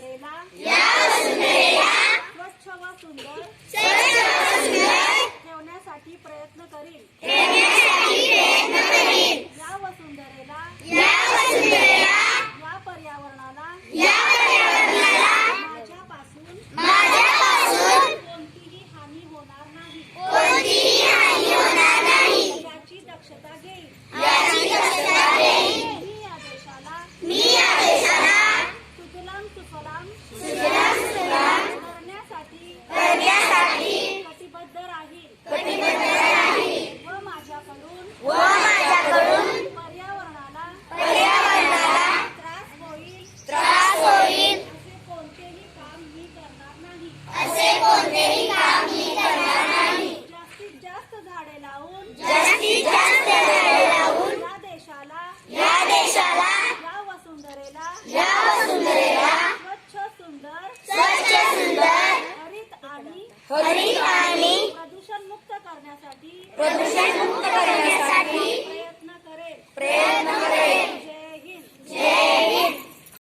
वसुंधरेला या वसुंधरेला स्वच्छ व सुंदर स्वच्छ व सुंदर ठेवण्यासाठी प्रयत्न करील ठेवण्यासाठी प्रयत्न करील या वसुंधरेला या वसुंधरेला या पर्यावरणाला या पर्यावरणाला माझ्यापासून माझ्यापासून कोणतीही हानी होणार नाही कोणतीही हानी होणार नाही याची दक्षता घेईल याची दक्षता घेईल मी या देशाला मी या देशाला सुजलाम सुफलाम सुजलाम सुफलाम करण्यासाठी करण्यासाठी कटिबद्ध राहील. कटिबद्ध राहील. व माझ्याकडून व माझ्याकडून पर्यावरणाला पर्यावरणाला त्रास होईल. त्रास होईल. असे कोणतेही काम मी करणार नाही. असे कोणतेही काम मी करणार नाही. जास्तीत जास्त झाडे लावून जास्तीत जास्त झाडे लावून या देशाला या देशाला या वसुंधरेला या हरित आणि प्रदूषण मुक्त करण्यासाठी प्रदूषण मुक्त करण्यासाठी